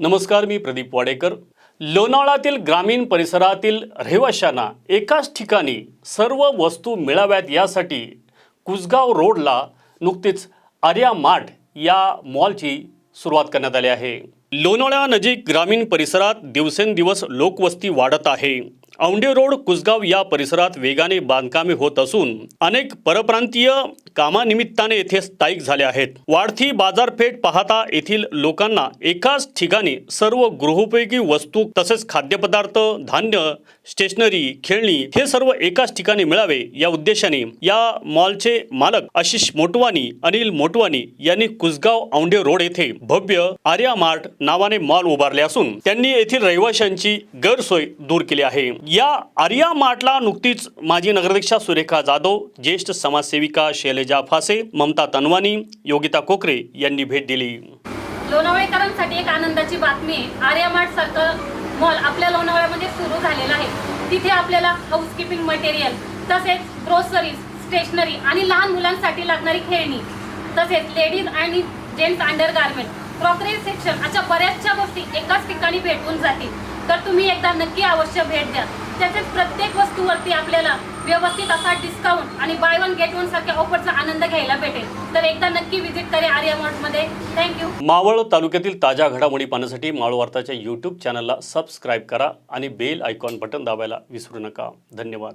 नमस्कार मी प्रदीप वाडेकर. लोणावळातील ग्रामीण परिसरातील रहिवाशांना एकाच ठिकाणी सर्व वस्तू मिळाव्यात यासाठी कुसगाव रोडला नुकतीच आर्या माठ या मॉलची सुरुवात करण्यात आली आहे. लोणावळ्यानजीक ग्रामीण परिसरात दिवसेंदिवस लोकवस्ती वाढत आहे. औंढे रोड कुसगाव या परिसरात वेगाने बांधकामे होत असून अनेक परप्रांतीय कामानिमित्ताने येथे स्थायिक झाले आहेत. वाढती बाजारपेठ पाहता येथील लोकांना एकाच ठिकाणी सर्व गृहोपयोगी वस्तू तसेच खाद्यपदार्थ धान्य स्टेशनरी खेळणी हे सर्व एकाच ठिकाणी मिळावे या उद्देशाने या मॉलचे मालक आशिष मोटवानी अनिल मोटवानी यांनी कुसगाव औंढे रोड येथे भव्य आर्या मार्ट नावाने मॉल उभारले असून त्यांनी येथील रहिवाशांची गैरसोय दूर केली आहे. या आर्या मार्टला नुकतीच माजी नगराध्यक्षा सुरेखा जाधव ज्येष्ठ समाजसेविका शैलजा फासे ममता तनवानी योगिता कोकरे यांनी भेट दिली. लोणावळेकरांसाठी एक आनंदाची बातमी आहे. आर्यामार्ट सारखं मॉल आपल्या लोणावळ्यामध्ये सुरू झालेला आहे. तिथे आपल्याला हाऊसकीपिंग मटेरियल तसेच ग्रोसरीज स्टेशनरी आणि लहान मुलांसाठी लागणारी खेळणी तसेच लेडीज आणि gents under garment crockery section अशा बऱ्याचशा गोष्टी एकाच ठिकाणी भेटून जातील. तर तुम्ही एकदा नक्की अवश्य भेट द्या. तसेच प्रत्येक वस्तूवरती आपल्याला व्यवस्थित असा डिस्काउंट आणि बाय वन गेट वन सारख्या ऑफरचा आनंद घ्यायला भेटेल. तर एकदा नक्की व्हिजिट करे आर्या मॉल्टमध्ये थँक्यू मावळ तालुक्यातील ताज्या घडामोडी पाहण्यासाठी मावळ वार्ताच्या यूट्यूब चॅनलला सबस्क्राईब करा आणि बेल आयकॉन बटन दाबायला विसरू नका. धन्यवाद.